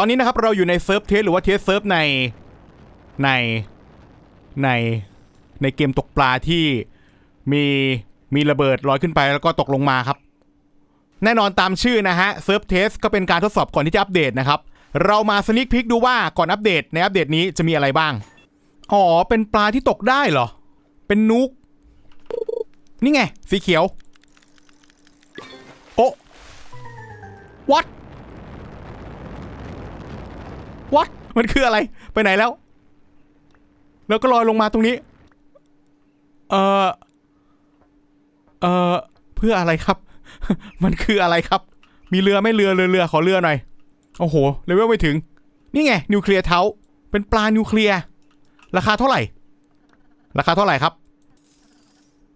ตอนนี้นะครับเราอยู่ในเซิร์ฟเทสหรือว่าเทสเซิร์ฟในในในในเกมตกปลาที่มีมีระเบิดลอยขึ้นไปแล้วก็ตกลงมาครับ แน่นอนตามชื่อนะฮะเซิร์ฟเทสก็เป็นการทดสอบก่อนที่จะอัปเดตนะครับ เรามาสนิ k พิกดูว่าก่อนอัปเดตในอัปเดตนี้จะมีอะไรบ้าง อ๋อ เป็นปลาที่ตกได้เหรอ เป็นนุก นี่ไง สีเขียว โอ้ what what มันคืออะไรไปไหนแล้ว แล้วก็ลอยลงมาตรงนี้ เออเออเพื่ออะไรครับ มันคืออะไรครับ มีเรือไม่เรือเรือเรือขอเรือหน่อยโอ้โหเลเวลไม่ถึง นี่ไงนิวเคลียร์เท้าเป็นปลานิวเคลียร์ราคาเท่าไหร่ ราคาเท่าไหร่ครับ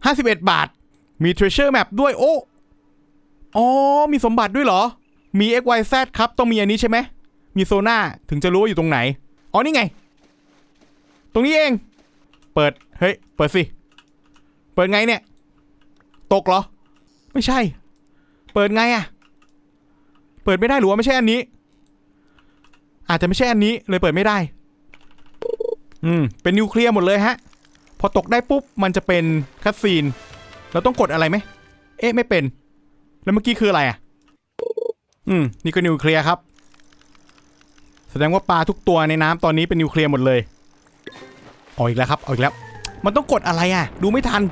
51บาท มี treasure map ด้วยโอ้อ๋อมีสมบัติด้วยเหรอ มี XYZ ครับ ต้องมีอันนี้ใช่ไหม มีโซน่าถึงจะรู้ว่าอยู่ตรงไหน อ๋อนี่ไง ตรงนี้เอง เปิด เฮ้ย เปิดสิ เปิดไงเนี่ย ตกเหรอ ไม่ใช่ เปิดไงอะเปิดไม่ได้หรือว่าไม่ใช่อันนี้ อาจจะไม่ใช่อันนี้เลยเปิดไม่ได้ อืม เป็นนิวเคลียร์หมดเลยฮะ พอตกได้ปุ๊บ มันจะเป็นคัตซีน เราต้องกดอะไรไหม เอ๊ะ ไม่เป็น แล้วเมื่อกี้คืออะไรอะ อืม นี่ก็นิวเคลียร์ครับ แสดงว่าปลาทุกตัวในน้ำตอนนี้เป็นนิวเคลียร์หมดเลยเอาอีกแล้วครับเอาอีกแล้ว มันต้องกดอะไรอะ ดูไม่ทัน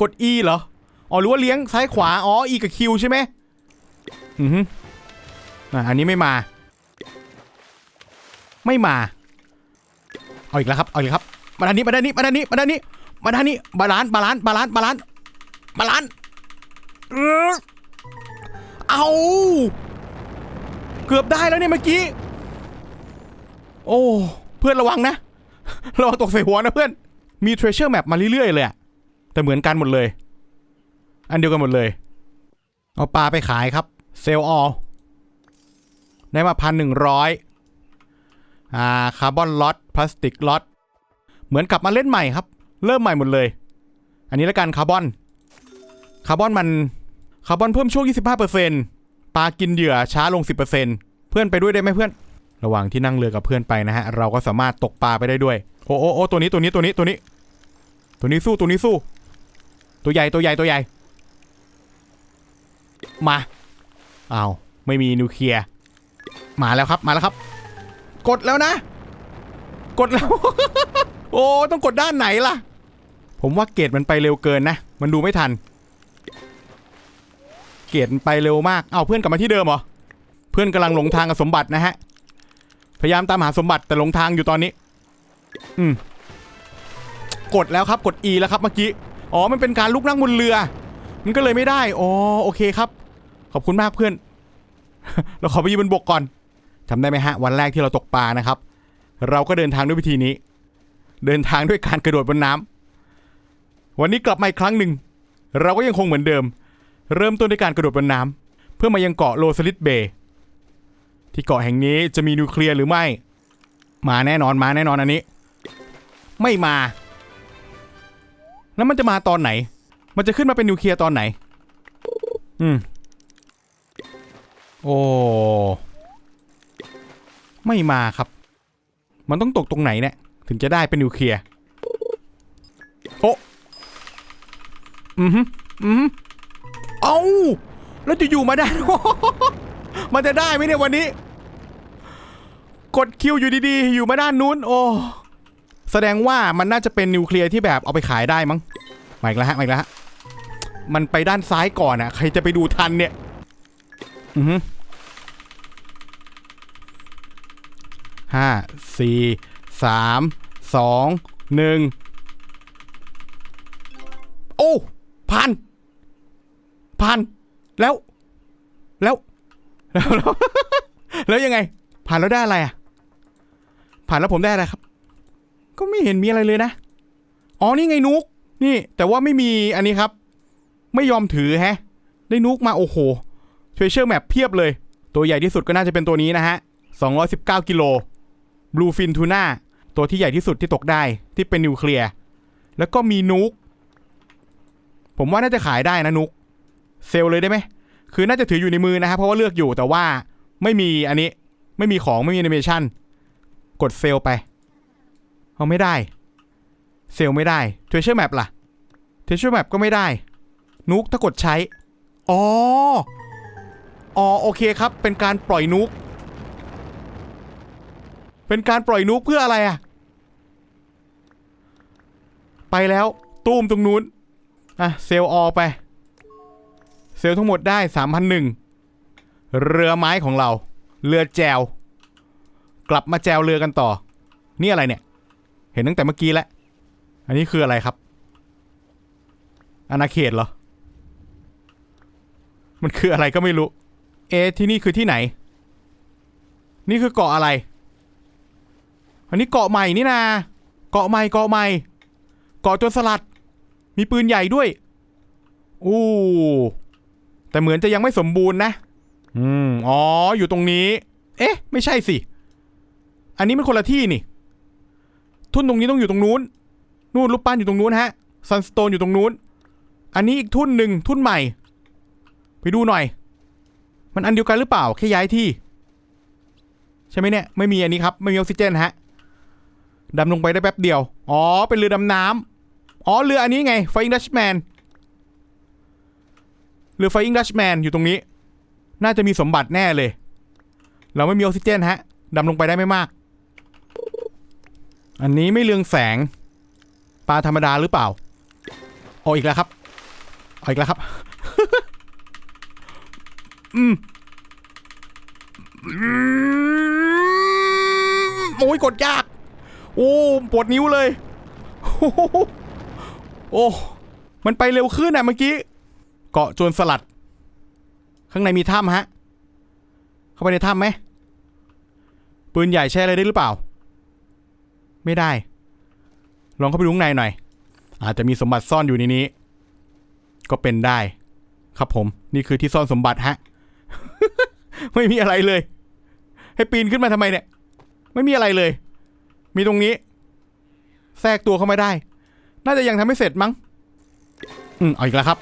กด E เหรอ อ๋อหรือว่าเลี้ยงซ้ายขวา อ๋อ E กับ Q ใช่ไหมอือฮึอะอันนี้ไม่มา ไม่มา เอาอีกแล้วครับ เอาอีกแล้วครับ มาด้านนี้ มาด้านนี้ มาด้านนี้ มาด้านนี้ มาด้านนี้ บาลานซ์ บาลานซ์ บาลานซ์ บาลานซ์ บาลานซ์เออเอาเกือบได้แล้วเนี่ยเมื่อกี้ โอ้เพื่อนระวังนะระวังตกใส่หัวนะเพื่อนมี treasure map มาเรื่อยๆเลยอะแต่เหมือนกันหมดเลย อันเดียวกันหมดเลย เอาปลาไปขายครับ เซลล์ออลได้มาพันหนึ่งร้อยอ่าคาร์บอนล็อตพลาสติกล็อตเหมือนกลับมาเล่นใหม่ครับ เริ่มใหม่หมดเลย อันนี้ละกันคาร์บอนคาร์บอนมันคาร์บอนเพิ่มช่วง 25%ปลากินเหยื่อช้าลง 10%เพื่อนไปด้วยได้ไหมเพื่อน ระหว่างที่นั่งเรือกับเพื่อนไปนะฮะ เราก็สามารถตกปลาไปได้ด้วย โอ้โอ้โอ้ตัวนี้ตัวนี้ตัวนี้ตัวนี้ ตัวนี้สู้ตัวนี้สู้ ตัวใหญ่ตัวใหญ่ตัวใหญ่ มาเอาไม่มีนิวเคลียร์มาแล้วครับมาแล้วครับ กดแล้วนะ กดแล้ว โอ้ต้องกดด้านไหนล่ะ ผมว่าเกรดมันไปเร็วเกินนะ มันดูไม่ทัน เกรดมันไปเร็วมาก เอาเพื่อนกลับมาที่เดิมเหรอ เพื่อนกำลังหลงทางกับสมบัตินะฮะ พยายามตามหาสมบัติแต่หลงทางอยู่ตอนนี้ อืม กดแล้วครับกด E แล้วครับเมื่อกี้ อ๋อ มันเป็นการลุกนั่งบนเรือ มันก็เลยไม่ได้ อ๋อ โอเคครับ ขอบคุณมากเพื่อน เราขอไปยืนบนบกก่อนจำได้ไหมฮะ วันแรกที่เราตกปลานะครับ เราก็เดินทางด้วยวิธีนี้ เดินทางด้วยการกระโดดบนน้ำวันนี้กลับมาอีกครั้งหนึ่ง เราก็ยังคงเหมือนเดิม เริ่มต้นด้วยการกระโดดบนน้ำเพื่อมายังเกาะโลสลิดเบย์ ที่เกาะแห่งนี้จะมีนิวเคลียร์หรือไม่ มาแน่นอนมาแน่นอนอันนี้ ไม่มา แล้วมันจะมาตอนไหน มันจะขึ้นมาเป็นนิวเคลียร์ตอนไหน อืมโอ้ไม่มาครับ มันต้องตกตรงไหนเนี่ยถึงจะได้เป็นนิวเคลียร์โอ้อือฮึอือฮึเอาแล้วจะอยู่ๆมาได้ มันจะได้ไหมเนี่ยวันนี้ กดคิวอยู่ดีๆ อยู่มาด้านนู้นโอ้แสดงว่ามันน่าจะเป็นนิวเคลียร์ที่แบบเอาไปขายได้มั้งมาอีกแล้วฮะมาอีกแล้วฮะมันไปด้านซ้ายก่อนอะใครจะไปดูทันเนี่ย อือฮึห้าสี่สามสองหนึ่งโอ้ผ่านผ่านแล้วแล้ว แล้ว แล้ว แล้วยังไง ผ่านแล้วได้อะไรอะ ผ่านแล้วผมได้อะไรครับ ก็ไม่เห็นมีอะไรเลยนะ อ๋อนี่ไงนุก นี่ แต่ว่าไม่มีอันนี้ครับ ไม่ยอมถือแฮะ ได้นุกมาโอ้โหเทรเชอร์แมปเพียบเลย ตัวใหญ่ที่สุดก็น่าจะเป็นตัวนี้นะฮะ 219 กิโลบลูฟินทูน่าตัวที่ใหญ่ที่สุดที่ตกได้ที่เป็นนิวเคลียร์แล้วก็มีนุก ผมว่าน่าจะขายได้นะนุก เซลลเลยได้ไหม คือน่าจะถืออยู่ในมือนะฮะเพราะว่าเลือกอยู่แต่ว่าไม่มีอันนี้ ไม่มีของไม่มีแอนิเมชันกดเซลไปเอาไม่ได้ เซลไม่ได้ Treasure Map ล่ะ Treasure Map ก็ไม่ได้ นุกถ้ากดใช้ อ๋อ อ๋อโอเคครับ เป็นการปล่อยนุก เป็นการปล่อยนุกเพื่ออะไรอะไปแล้วตู้มตรงนู้น อะ เซลออไป เซลทั้งหมดได้ 3,001เรือไม้ของเรา เรือแจว กลับมาแจวเรือกันต่อ นี่อะไรเนี่ย เห็นตั้งแต่เมื่อกี้แล้ว อันนี้คืออะไรครับ อาณาเขตเหรอ มันคืออะไรก็ไม่รู้ เอที่นี่คือที่ไหน นี่คือเกาะอะไร อันนี้เกาะใหม่นี่นาเกาะใหม่เกาะใหม่ เกาะโจนสลัด มีปืนใหญ่ด้วย อู้แต่เหมือนจะยังไม่สมบูรณ์นะ อืม อ๋อ อยู่ตรงนี้ เอ๊ะ ไม่ใช่สิ อันนี้มันคนละที่นี่ ทุ่นตรงนี้ต้องอยู่ตรงนู้น นู่นรูปปั้นอยู่ตรงนู้นฮะ ซันสโตนอยู่ตรงนู้น อันนี้อีกทุ่นหนึ่งทุ่นใหม่ ไปดูหน่อย มันอันเดียวกันหรือเปล่า แค่ย้ายที่ ใช่ไหมเนี่ย ไม่มีอันนี้ครับ ไม่มีออกซิเจนฮะ ดำลงไปได้แป๊บเดียว อ๋อ เป็นเรือดำน้ำ อ๋อ เรืออันนี้ไง Flying Dutchman เรือ Flying Dutchman อยู่ตรงนี้ น่าจะมีสมบัติแน่เลย เราไม่มีออกซิเจนฮะดำลงไปได้ไม่มาก อันนี้ไม่เรืองแสง ปลาธรรมดาหรือเปล่าเอาอีกแล้วครับเอาอีกแล้วครับ อืมโอ้ยกดยาก โอ้ปวดนิ้วเลย โอ้โหโอ้มันไปเร็วขึ้นอะเมื่อกี้ เกาะโจรสลัด ข้างในมีถ้ำฮะ เข้าไปในถ้ำไหมปืนใหญ่ใช้อะไรได้หรือเปล่า ไม่ได้ ลองเข้าไปดูข้างในหน่อย อาจจะมีสมบัติซ่อนอยู่ในนี้ ก็เป็นได้ ครับผม นี่คือที่ซ่อนสมบัติฮะ ไม่มีอะไรเลย ให้ปีนขึ้นมาทำไมเนี่ย ไม่มีอะไรเลย มีตรงนี้ แทรกตัวเข้ามาได้ น่าจะยังทำไม่เสร็จมั้ง อืมเอาอีกแล้วครับ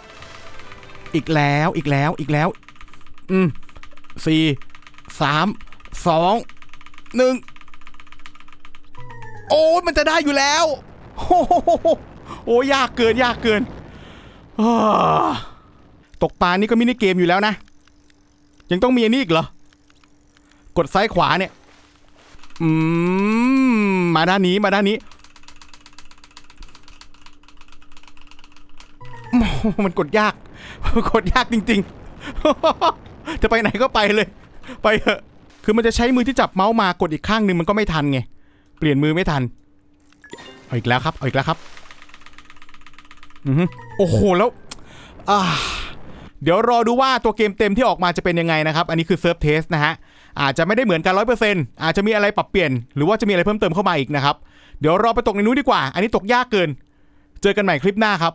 อีกแล้ว อีกแล้ว อีกแล้ว อืมสี่สามสองหนึ่งโอ้ยมันจะได้อยู่แล้วโอ้โหโอ้ยากเกินยากเกินตกปลานี่ก็มินิเกมอยู่แล้วนะ ยังต้องมีอันนี้อีกเหรอ กดซ้ายขวาเนี่ย อืม มาด้านนี้มาด้านนี้ มันกดยาก กดยากจริง ๆ จะไปไหนก็ไปเลย ไปเถอะคือมันจะใช้มือที่จับเมาส์มากดอีกข้างหนึ่งมันก็ไม่ทันไง เปลี่ยนมือไม่ทัน เอาอีกแล้วครับ เอาอีกแล้วครับ อือฮึโอ้โหแล้วอ่าเดี๋ยวรอดูว่าตัวเกมเต็มที่ออกมาจะเป็นยังไงนะครับ อันนี้คือเซิร์ฟเทสนะฮะ อาจจะไม่ได้เหมือนกันร้อยเปอร์เซ็นต์อาจจะมีอะไรปรับเปลี่ยน หรือว่าจะมีอะไรเพิ่มเติมเข้ามาอีกนะครับ เดี๋ยวรอไปตกในนู้นดีกว่า อันนี้ตกยากเกิน เจอกันใหม่คลิปหน้าครับ